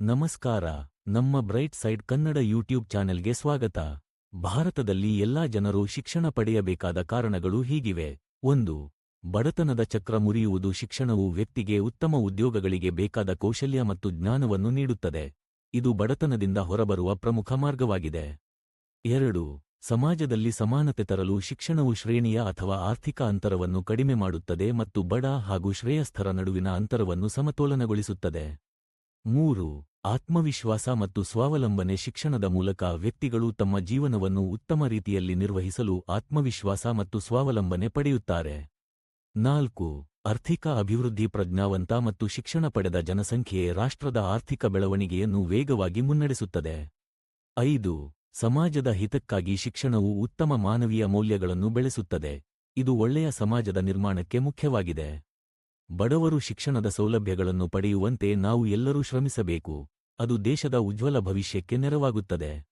ನಮಸ್ಕಾರ, ನಮ್ಮ bright side Kannada YouTube ಚಾನೆಲ್ಗೆ ಸ್ವಾಗತ. ಭಾರತದಲ್ಲಿ ಎಲ್ಲಾ ಜನರು ಶಿಕ್ಷಣ ಪಡೆಯಬೇಕಾದ ಕಾರಣಗಳು ಹೀಗಿವೆ. ಒಂದು, ಬಡತನದ ಚಕ್ರ ಮುರಿಯುವುದು ಶಿಕ್ಷಣವು ವ್ಯಕ್ತಿಗೆ ಉತ್ತಮ ಉದ್ಯೋಗಗಳಿಗೆ ಬೇಕಾದ ಕೌಶಲ್ಯ ಮತ್ತು ಜ್ಞಾನವನ್ನು ನೀಡುತ್ತದೆ. ಇದು ಬಡತನದಿಂದ ಹೊರಬರುವ ಪ್ರಮುಖ ಮಾರ್ಗವಾಗಿದೆ. ಎರಡು, ಸಮಾಜದಲ್ಲಿ ಸಮಾನತೆ ತರಲು ಶಿಕ್ಷಣವು ಶ್ರೇಣಿಯ ಅಥವಾ ಆರ್ಥಿಕ ಅಂತರವನ್ನು ಕಡಿಮೆ ಮಾಡುತ್ತದೆ ಮತ್ತು ಬಡ ಹಾಗೂ ಶ್ರೇಯಸ್ಥರ ನಡುವಿನ ಅಂತರವನ್ನು ಸಮತೋಲನಗೊಳಿಸುತ್ತದೆ. ಮೂರು ಆತ್ಮವಿಶ್ವಾಸ ಮತ್ತು ಸ್ವಾವಲಂಬನೆ ಶಿಕ್ಷಣದ ಮೂಲಕ ವ್ಯಕ್ತಿಗಳು ತಮ್ಮ ಜೀವನವನ್ನು ಉತ್ತಮ ರೀತಿಯಲ್ಲಿ ನಿರ್ವಹಿಸಲು ಆತ್ಮವಿಶ್ವಾಸ ಮತ್ತು ಸ್ವಾವಲಂಬನೆ ಪಡೆಯುತ್ತಾರೆ. ನಾಲ್ಕು, ಆರ್ಥಿಕ ಅಭಿವೃದ್ಧಿ ಪ್ರಜ್ಞಾವಂತ ಮತ್ತು ಶಿಕ್ಷಣ ಪಡೆದ ಜನಸಂಖ್ಯೆ ರಾಷ್ಟ್ರದ ಆರ್ಥಿಕ ಬೆಳವಣಿಗೆಯನ್ನು ವೇಗವಾಗಿ ಮುನ್ನಡೆಸುತ್ತದೆ. ಐದು, ಸಮಾಜದ ಹಿತಕ್ಕಾಗಿ ಶಿಕ್ಷಣವು ಉತ್ತಮ ಮಾನವೀಯ ಮೌಲ್ಯಗಳನ್ನು ಬೆಳೆಸುತ್ತದೆ. ಇದು ಒಳ್ಳೆಯ ಸಮಾಜದ ನಿರ್ಮಾಣಕ್ಕೆ ಮುಖ್ಯವಾಗಿದೆ. ಬಡವರು ಶಿಕ್ಷಣದ ಸೌಲಭ್ಯಗಳನ್ನು ಪಡೆಯುವಂತೆ ನಾವು ಎಲ್ಲರೂ ಶ್ರಮಿಸಬೇಕು. ಅದು ದೇಶದ ಉಜ್ವಲ ಭವಿಷ್ಯಕ್ಕೆ ನೆರವಾಗುತ್ತದೆ.